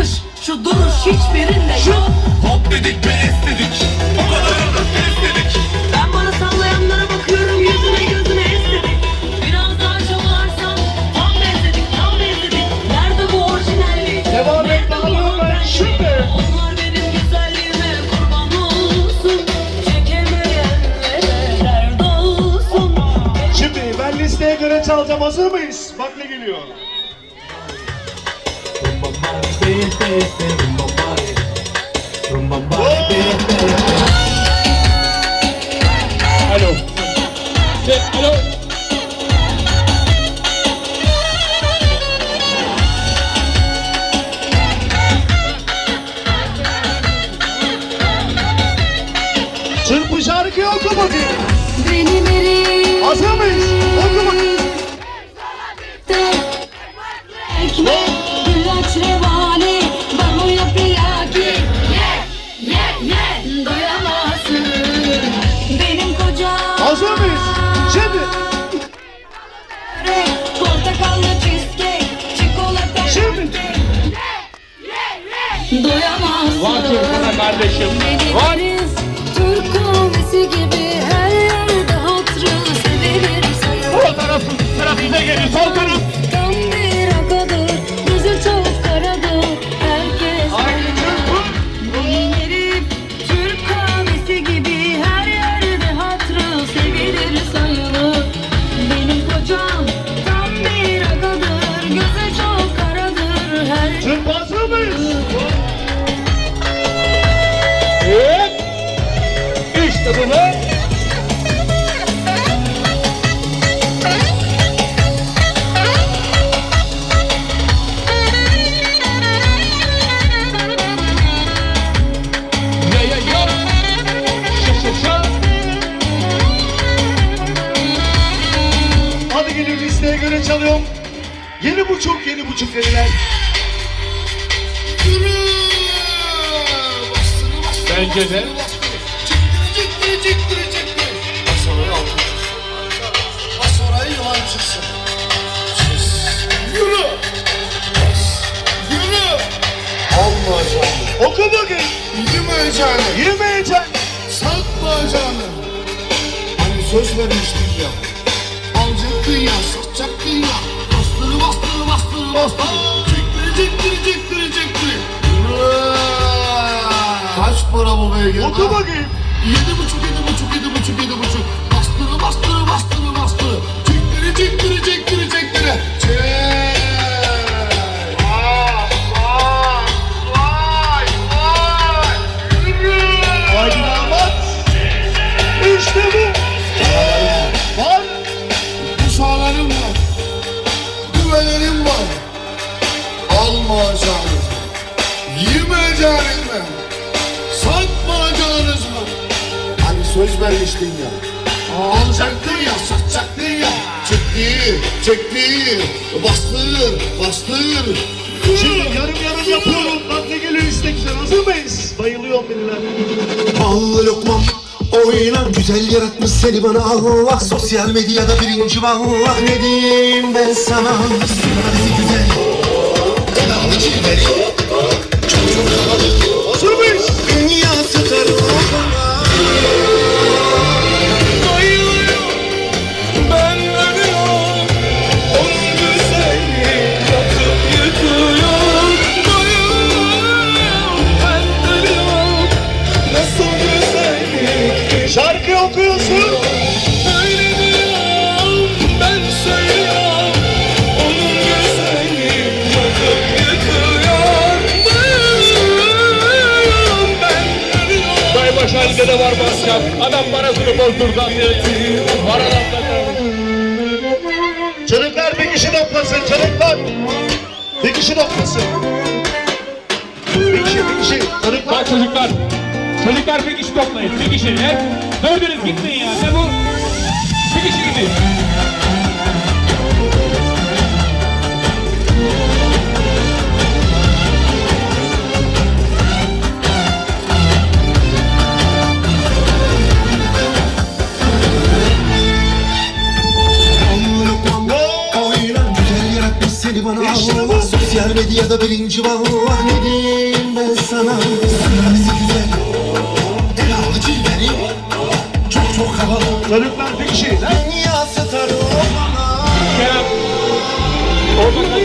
bakış Şu duruş hiçbirinde yok. Hop dedik ve es dedik O kadar da pes dedik Ben bana sallayanlara bakıyorum Yüzüne gözüne es Biraz daha çabalarsan Tam benzedik tam benzedik. Nerede bu orijinallik? Devam et lan ben şimdi Onlar benim güzelliğime kurban olsun. Çekemeyenlere dert olsun. Şimdi ben listeye göre çalacağım. Hazır mıyız? Bak ne geliyor. Bum bum Alo. De, alo. Çırpı şarkıyı. Beni beri Hazır mıyız? Var çırpına kardeşim. Var. Türk kahvesi gibi her yerde hatırı sevilir sayılır Sol taraf, taraf bize geliyor. Sol taraf. Tam bir akadır, gözü çok karadır Herkes. Benim herif Türk kahvesi gibi her yerde hatırı sevilir sayılır Benim kocam tam bir agadır, gözü çok karadır Her Çırpı hazır mıyız? Şa. Hadi gelin listeye göre çalıyorum. Yedi buçuk, yedi buçuk dediler. Bence de. Yılan çıksın. Yürü. Yürü. Almayacağını. Oku bakayım. Yemeyeceğini. Yemeyeceksin. Satmayacağını. Hani söz vermiştin ya. Alacaktın ya, satacaktın ya. Bastırı bastırı bastırı bastırı. Çektiri çektiri. Yürü. Kaç para bu beygir? Oku bakayım. Yedi buçuk, yedi buçuk, Almayacağınız mı? Yemeyeceğiniz mi? Satmayacağınız mı? Hani söz vermiştin ya. Alacaktın ya, satacaktın ya. Çekti, çekti. Bastır, bastır. Şimdi yarım yarım yapıyorum. Bak ne geliyor istekler. Hazır mıyız? Bayılıyorum biriler. Ballı lokmam oynan güzel yaratmış seni bana Allah Sosyal medyada birinci vallah ne diyeyim ben sana Sürmesi Şarkı okuyorsun. Öyle diyorum, ben söylüyorum Onun güzelliği yakıp yıkıyor Bayılıyorum ben ölüyorum Dayı baş halinde de var basacak. Adam parasını bozdurdu anlıyor. Var adamda. Çocuklar bir kişi toplasın. Çocuklar. Bir kişi toplasın. Bir kişi, bir kişi. Çocuklar. Bak çocuklar. Çocuklar bir kişi toplayın. Bir kişi. Hep dördünüz gitmeyin ya. Ne bu? Bir kişi gidin. Seni bana. Allah Sosyal medyada birinci vallah ne diyeyim ben sana Çocuklar bir kişi. Lan. Dünya starı o bana Kerem. Orada